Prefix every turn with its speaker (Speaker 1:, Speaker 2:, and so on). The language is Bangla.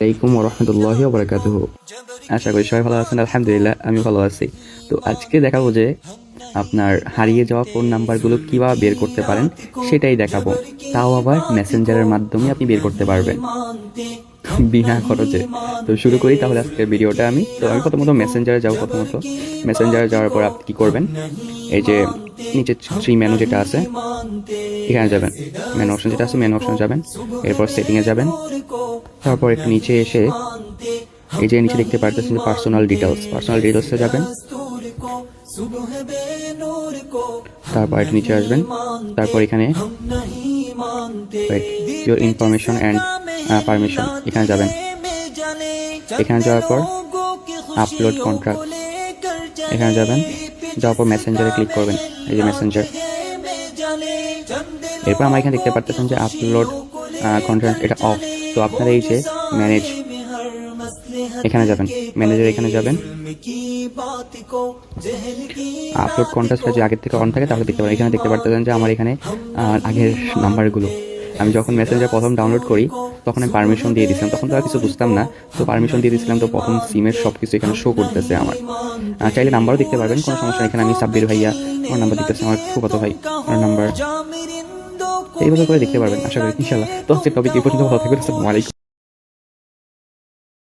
Speaker 1: আলাইকুম রহমতুল্লাহি ওবরাকাতুহ। আশা করি সবাই ভালো আছেন, আলহামদুলিল্লাহ আমি ভালো আছি। তো আজকে দেখাবো যে আপনার হারিয়ে যাওয়া ফোন নাম্বারগুলো কীভাবে বের করতে পারেন, সেটাই দেখাবো। তাও আবার মেসেঞ্জারের মাধ্যমে আপনি বের করতে পারবেন, বিনা খরচে। তো শুরু করি তাহলে আজকের ভিডিওটা আমি। তো আমি প্রথমত মেসেঞ্জারে যাব প্রথমত। মেসেঞ্জারে যাওয়ার পর আপনি কী করবেন, এই যে নিচে থ্রি মেনু যেটা আছে এখানে যাবেন। মেন অপশন যেটা আছে মেন অপশন যাবেন। এরপর সেটিংয়ে যাবেন। তারপর একটু নিচে এসে এই যে নিচে দেখতে পারতেছেন যে পার্সোনাল ডিটেলস পার্সোনাল ডিটেলসে যাবেন। তারপর একটু নিচে আসবেন। তারপর এখানে ইউর ইনফরমেশন অ্যান্ড পারমিশন এখানে যাবেন। এখানে যাওয়ার পর আপলোড কন্ট্রাক্ট এখানে যাবেন। যাওয়ার পর মেসেঞ্জারে ক্লিক করবেন। এই যে মেসেঞ্জার এরপর আমার এখানে দেখতে পারতেছেন যে আপলোড কন্ট্রাক্ট এটা অফ তো আপনারা এই যে ম্যানেজ এখানে যাবেন। ম্যানেজার এখানে যাবেন। আপলোড কন্ট্রাক্টটা যদি আগের থেকে অন থাকে, তাহলে দেখতে পারেন। এখানে দেখতে পারতেছেন যে আমার এখানে আগের নাম্বারগুলো আমি যখন মেসেঞ্জার প্রথম ডাউনলোড করি, তখন আমি পারমিশন দিয়ে দিয়েছিলাম তখন তো আর কিছু বুঝতাম না। তো পারমিশন দিয়ে দিয়েছিলাম তো প্রথম সিমের সব কিছু এখানে শো করতেছে আমার। চাইলে নাম্বারও দেখতে পারবেন, কোনো সমস্যা এখানে আমি সাব্বির ভাইয়া আমার নাম্বার দিতেছে আমার ফুফাতো ভাই আমার নাম্বার এইভাবে করে দেখতে পারবেন, আশা করি ইনশাল্লাহ তো আজকের টপিক এই পর্যন্ত, ভালো থাকবেন, আসসালামু আলাইকুম।